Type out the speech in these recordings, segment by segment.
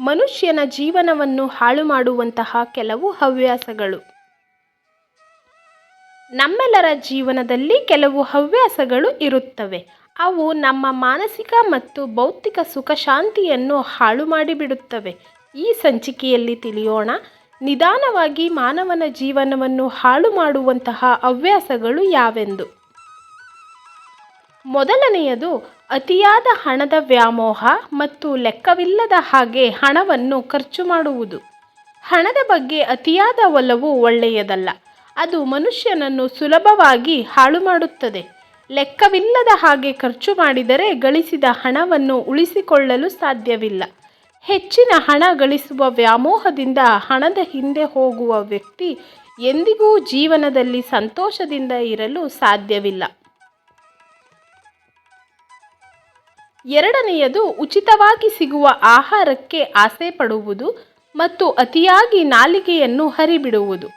ಮನುಷ್ಯನ ಜೀವನವನ್ನು ಹಾಳು ಮಾಡುವಂತಹ ಕೆಲವು ಹವ್ಯಾಸಗಳು. ನಮ್ಮೆಲ್ಲರ ಜೀವನದಲ್ಲಿ ಕೆಲವು ಹವ್ಯಾಸಗಳು ಇರುತ್ತವೆ. ಅವು ನಮ್ಮ ಮಾನಸಿಕ ಮತ್ತು ಭೌತಿಕ ಸುಖ ಶಾಂತಿಯನ್ನು ಹಾಳು ಮಾಡಿಬಿಡುತ್ತವೆ. ಈ ಸಂಚಿಕೆಯಲ್ಲಿ ತಿಳಿಯೋಣ. ನಿಧಾನವಾಗಿ ಮಾನವನ ಜೀವನವನ್ನು ಹಾಳು ಮಾಡುವಂತಹ ಹವ್ಯಾಸಗಳು ಯಾವೆಂದು. ಮೊದಲನೆಯದು ಅತಿಯಾದ ಹಣದ ವ್ಯಾಮೋಹ ಮತ್ತು ಲೆಕ್ಕವಿಲ್ಲದ ಹಾಗೆ ಹಣವನ್ನು ಖರ್ಚು ಮಾಡುವುದು. ಹಣದ ಬಗ್ಗೆ ಅತಿಯಾದ ಒಲವು ಒಳ್ಳೆಯದಲ್ಲ. ಅದು ಮನುಷ್ಯನನ್ನು ಸುಲಭವಾಗಿ ಹಾಳು ಮಾಡುತ್ತದೆ. ಲೆಕ್ಕವಿಲ್ಲದ ಹಾಗೆ ಖರ್ಚು ಮಾಡಿದರೆ ಗಳಿಸಿದ ಹಣವನ್ನು ಉಳಿಸಿಕೊಳ್ಳಲು ಸಾಧ್ಯವಿಲ್ಲ. ಹೆಚ್ಚಿನ ಹಣ ಗಳಿಸುವ ವ್ಯಾಮೋಹದಿಂದ ಹಣದ ಹಿಂದೆ ಹೋಗುವ ವ್ಯಕ್ತಿ ಎಂದಿಗೂ ಜೀವನದಲ್ಲಿ ಸಂತೋಷದಿಂದ ಇರಲು ಸಾಧ್ಯವಿಲ್ಲ. ಎರಡನೆಯದು ಉಚಿತವಾಗಿ ಸಿಗುವ ಆಹಾರಕ್ಕೆ ಆಸೆ ಪಡುವುದು ಮತ್ತು ಅತಿಯಾಗಿ ನಾಲಿಗೆಯನ್ನು ಹರಿಬಿಡುವುದು.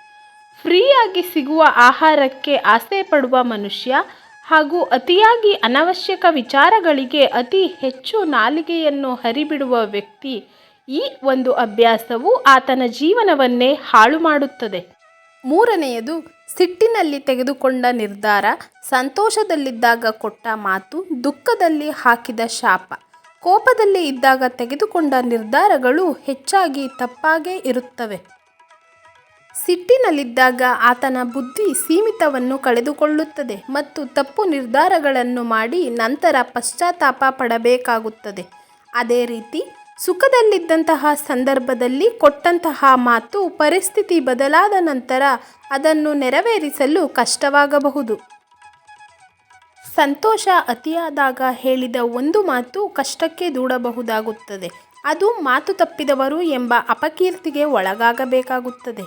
ಫ್ರೀಯಾಗಿ ಸಿಗುವ ಆಹಾರಕ್ಕೆ ಆಸೆ ಪಡುವ ಮನುಷ್ಯ ಹಾಗೂ ಅತಿಯಾಗಿ ಅನವಶ್ಯಕ ವಿಚಾರಗಳಿಗೆ ಅತಿ ಹೆಚ್ಚು ನಾಲಿಗೆಯನ್ನು ಹರಿಬಿಡುವ ವ್ಯಕ್ತಿ ಈ ಒಂದು ಅಭ್ಯಾಸವು ಆತನ ಜೀವನವನ್ನೇ ಹಾಳು ಮಾಡುತ್ತದೆ ಮೂರನೆಯದು, ಸಿಟ್ಟಿನಲ್ಲಿ ತೆಗೆದುಕೊಂಡ ನಿರ್ಧಾರ, ಸಂತೋಷದಲ್ಲಿದ್ದಾಗ ಕೊಟ್ಟ ಮಾತು, ದುಃಖದಲ್ಲಿ ಹಾಕಿದ ಶಾಪ. ಕೋಪದಲ್ಲಿ ಇದ್ದಾಗ ತೆಗೆದುಕೊಂಡ ನಿರ್ಧಾರಗಳು ಹೆಚ್ಚಾಗಿ ತಪ್ಪಾಗೇ ಇರುತ್ತವೆ. ಸಿಟ್ಟಿನಲ್ಲಿದ್ದಾಗ ಆತನ ಬುದ್ಧಿ ಸೀಮಿತವನ್ನು ಕಳೆದುಕೊಳ್ಳುತ್ತದೆ ಮತ್ತು ತಪ್ಪು ನಿರ್ಧಾರಗಳನ್ನು ಮಾಡಿ ನಂತರ ಪಶ್ಚಾತ್ತಾಪ ಪಡಬೇಕಾಗುತ್ತದೆ. ಅದೇ ರೀತಿ ಸುಖದಲ್ಲಿದ್ದಂತಹ ಸಂದರ್ಭದಲ್ಲಿ ಕೊಟ್ಟಂತಹ ಮಾತು ಪರಿಸ್ಥಿತಿ ಬದಲಾದ ನಂತರ ಅದನ್ನು ನೆರವೇರಿಸಲು ಕಷ್ಟವಾಗಬಹುದು. ಸಂತೋಷ ಅತಿಯಾದಾಗ ಹೇಳಿದ ಒಂದು ಮಾತು ಕಷ್ಟಕ್ಕೆ ದೂಡಬಹುದಾಗುತ್ತದೆ. ಅದು ಮಾತು ತಪ್ಪಿದವರು ಎಂಬ ಅಪಕೀರ್ತಿಗೆ ಒಳಗಾಗಬೇಕಾಗುತ್ತದೆ.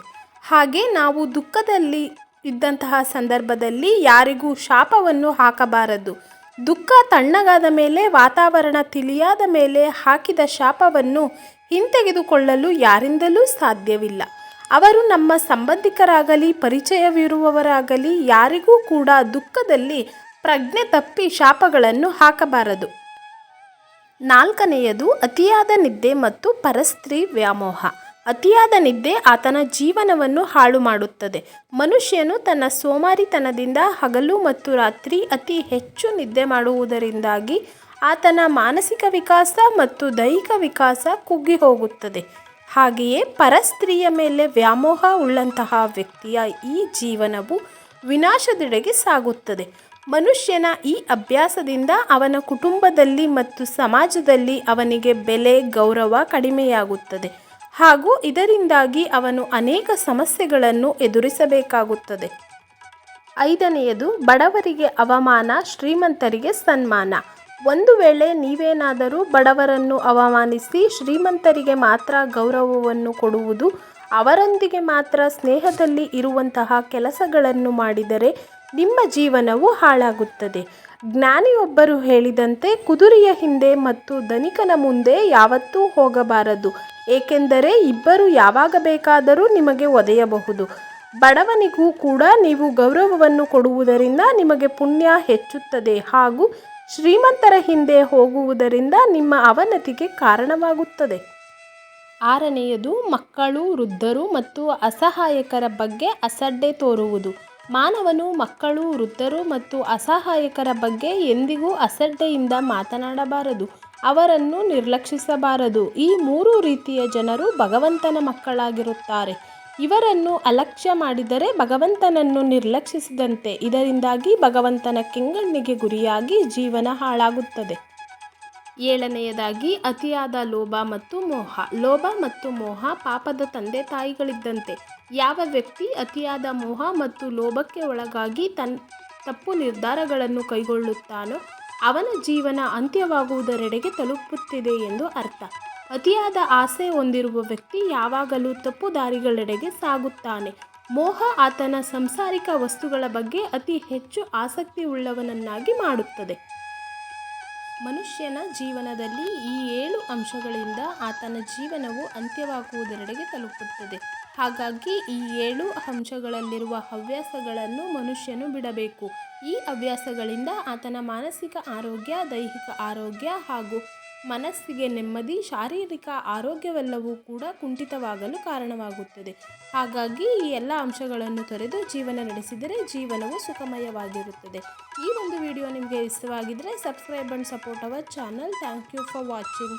ಹಾಗೆ ನಾವು ದುಃಖದಲ್ಲಿ ಇದ್ದಂತಹ ಸಂದರ್ಭದಲ್ಲಿ ಯಾರಿಗೂ ಶಾಪವನ್ನು ಹಾಕಬಾರದು. ದುಃಖ ತಣ್ಣಗಾದ ಮೇಲೆ, ವಾತಾವರಣ ತಿಳಿಯಾದ ಮೇಲೆ ಹಾಕಿದ ಶಾಪವನ್ನು ಹಿಂತೆಗೆದುಕೊಳ್ಳಲು ಯಾರಿಂದಲೂ ಸಾಧ್ಯವಿಲ್ಲ. ಅವರು ನಮ್ಮ ಸಂಬಂಧಿಕರಾಗಲಿ, ಪರಿಚಯವಿರುವವರಾಗಲಿ, ಯಾರಿಗೂ ಕೂಡ ದುಃಖದಲ್ಲಿ ಪ್ರಜ್ಞೆ ತಪ್ಪಿ ಶಾಪಗಳನ್ನು ಹಾಕಬಾರದು. ನಾಲ್ಕನೆಯದು, ಅತಿಯಾದ ನಿದ್ದೆ ಮತ್ತು ಪರಸ್ತ್ರೀ ವ್ಯಾಮೋಹ. ಅತಿಯಾದ ನಿದ್ದೆ ಆತನ ಜೀವನವನ್ನು ಹಾಳು ಮಾಡುತ್ತದೆ. ಮನುಷ್ಯನು ತನ್ನ ಸೋಮಾರಿತನದಿಂದ ಹಗಲು ಮತ್ತು ರಾತ್ರಿ ಅತಿ ಹೆಚ್ಚು ನಿದ್ದೆ ಮಾಡುವುದರಿಂದಾಗಿ ಆತನ ಮಾನಸಿಕ ವಿಕಾಸ ಮತ್ತು ದೈಹಿಕ ವಿಕಾಸ ಕುಗ್ಗಿ ಹೋಗುತ್ತದೆ ಹಾಗೆಯೇ ಪರಸ್ತ್ರೀಯ ಮೇಲೆ ವ್ಯಾಮೋಹ ಉಳ್ಳಂತಹ ವ್ಯಕ್ತಿಯ ಈ ಜೀವನವು ವಿನಾಶದೆಡೆಗೆ ಸಾಗುತ್ತದೆ. ಮನುಷ್ಯನ ಈ ಅಭ್ಯಾಸದಿಂದ ಅವನ ಕುಟುಂಬದಲ್ಲಿ ಮತ್ತು ಸಮಾಜದಲ್ಲಿ ಅವನಿಗೆ ಬೆಲೆ, ಗೌರವ ಕಡಿಮೆಯಾಗುತ್ತದೆ. ಹಾಗೂ ಇದರಿಂದಾಗಿ ಅವನು ಅನೇಕ ಸಮಸ್ಯೆಗಳನ್ನು ಎದುರಿಸಬೇಕಾಗುತ್ತದೆ. ಐದನೆಯದು, ಬಡವರಿಗೆ ಅವಮಾನ, ಶ್ರೀಮಂತರಿಗೆ ಸನ್ಮಾನ. ಒಂದು ವೇಳೆ ನೀವೇನಾದರೂ ಬಡವರನ್ನು ಅವಮಾನಿಸಿ, ಶ್ರೀಮಂತರಿಗೆ ಮಾತ್ರ ಗೌರವವನ್ನು ಕೊಡುವುದು, ಅವರೊಂದಿಗೆ ಮಾತ್ರ ಸ್ನೇಹದಲ್ಲಿ ಇರುವಂತಹ ಕೆಲಸಗಳನ್ನು ಮಾಡಿದರೆ ನಿಮ್ಮ ಜೀವನವು ಹಾಳಾಗುತ್ತದೆ. ಜ್ಞಾನಿಯೊಬ್ಬರು ಹೇಳಿದಂತೆ, ಕುದುರೆಯ ಹಿಂದೆ ಮತ್ತು ಧನಿಕನ ಮುಂದೆ ಯಾವತ್ತೂ ಹೋಗಬಾರದು. ಏಕೆಂದರೆ ಇಬ್ಬರು ಯಾವಾಗ ಬೇಕಾದರೂ ನಿಮಗೆ ಒದೆಯಬಹುದು. ಬಡವನಿಗೂ ಕೂಡ ನೀವು ಗೌರವವನ್ನು ಕೊಡುವುದರಿಂದ ನಿಮಗೆ ಪುಣ್ಯ ಹೆಚ್ಚುತ್ತದೆ ಹಾಗೂ ಶ್ರೀಮಂತರ ಹಿಂದೆ ಹೋಗುವುದರಿಂದ ನಿಮ್ಮ ಅವನತಿಗೆ ಕಾರಣವಾಗುತ್ತದೆ. ಆರನೆಯದು, ಮಕ್ಕಳು, ವೃದ್ಧರು ಮತ್ತು ಅಸಹಾಯಕರ ಬಗ್ಗೆ ಅಸಡ್ಡೆ ತೋರುವುದು. ಮಾನವನು ಮಕ್ಕಳು, ವೃದ್ಧರು ಮತ್ತು ಅಸಹಾಯಕರ ಬಗ್ಗೆ ಎಂದಿಗೂ ಅಸಡ್ಡೆಯಿಂದ ಮಾತನಾಡಬಾರದು. ಅವರನ್ನು ನಿರ್ಲಕ್ಷಿಸಬಾರದು. ಈ ಮೂರು ರೀತಿಯ ಜನರು ಭಗವಂತನ ಮಕ್ಕಳಾಗಿರುತ್ತಾರೆ. ಇವರನ್ನು ಅಲಕ್ಷ್ಯ ಮಾಡಿದರೆ ಭಗವಂತನನ್ನು ನಿರ್ಲಕ್ಷಿಸಿದಂತೆ. ಇದರಿಂದಾಗಿ ಭಗವಂತನ ಕೆಂಗಣ್ಣಿಗೆ ಗುರಿಯಾಗಿ ಜೀವನ ಹಾಳಾಗುತ್ತದೆ. ಏಳನೆಯದಾಗಿ, ಅತಿಯಾದ ಲೋಭ ಮತ್ತು ಮೋಹ. ಲೋಭ ಮತ್ತು ಮೋಹ ಪಾಪದ ತಂದೆ ತಾಯಿಗಳಿದ್ದಂತೆ. ಯಾವ ವ್ಯಕ್ತಿ ಅತಿಯಾದ ಮೋಹ ಮತ್ತು ಲೋಭಕ್ಕೆ ಒಳಗಾಗಿ ತನ್ ತಪ್ಪು ನಿರ್ಧಾರಗಳನ್ನು ಕೈಗೊಳ್ಳುತ್ತಾನೋ ಅವನ ಜೀವನ ಅಂತ್ಯವಾಗುವುದರೆಡೆಗೆ ತಲುಪುತ್ತಿದೆ ಎಂದು ಅರ್ಥ. ಅತಿಯಾದ ಆಸೆ ಹೊಂದಿರುವ ವ್ಯಕ್ತಿ ಯಾವಾಗಲೂ ತಪ್ಪು ದಾರಿಗಳೆಡೆಗೆ ಸಾಗುತ್ತಾನೆ. ಮೋಹ ಆತನ ಸಂಸಾರಿಕ ವಸ್ತುಗಳ ಬಗ್ಗೆ ಅತಿ ಹೆಚ್ಚು ಆಸಕ್ತಿ ಉಳ್ಳವನನ್ನಾಗಿ ಮಾಡುತ್ತದೆ. ಮನುಷ್ಯನ ಜೀವನದಲ್ಲಿ ಈ ಏಳು ಅಂಶಗಳಿಂದ ಆತನ ಜೀವನವು ಅಂತ್ಯವಾಗುವುದರೆಡೆಗೆ ತಲುಪುತ್ತದೆ. ಹಾಗಾಗಿ ಈ ಏಳು ಅಂಶಗಳಲ್ಲಿರುವ ಹವ್ಯಾಸಗಳನ್ನು ಮನುಷ್ಯನು ಬಿಡಬೇಕು. ಈ ಹವ್ಯಾಸಗಳಿಂದ ಆತನ ಮಾನಸಿಕ ಆರೋಗ್ಯ, ದೈಹಿಕ ಆರೋಗ್ಯ ಹಾಗೂ ಮನಸ್ಸಿಗೆ ನೆಮ್ಮದಿ, ಶಾರೀರಿಕ ಆರೋಗ್ಯವೆಲ್ಲವೂ ಕೂಡ ಕುಂಠಿತವಾಗಲು ಕಾರಣವಾಗುತ್ತದೆ. ಹಾಗಾಗಿ ಈ ಎಲ್ಲ ಅಂಶಗಳನ್ನು ತೊರೆದು ಜೀವನ ನಡೆಸಿದರೆ ಜೀವನವು ಸುಖಮಯವಾಗಿರುತ್ತದೆ. ಈ ಒಂದು ವಿಡಿಯೋ ನಿಮಗೆ ಇಷ್ಟವಾಗಿದ್ದರೆ subscribe and support our channel. Thank you for watching.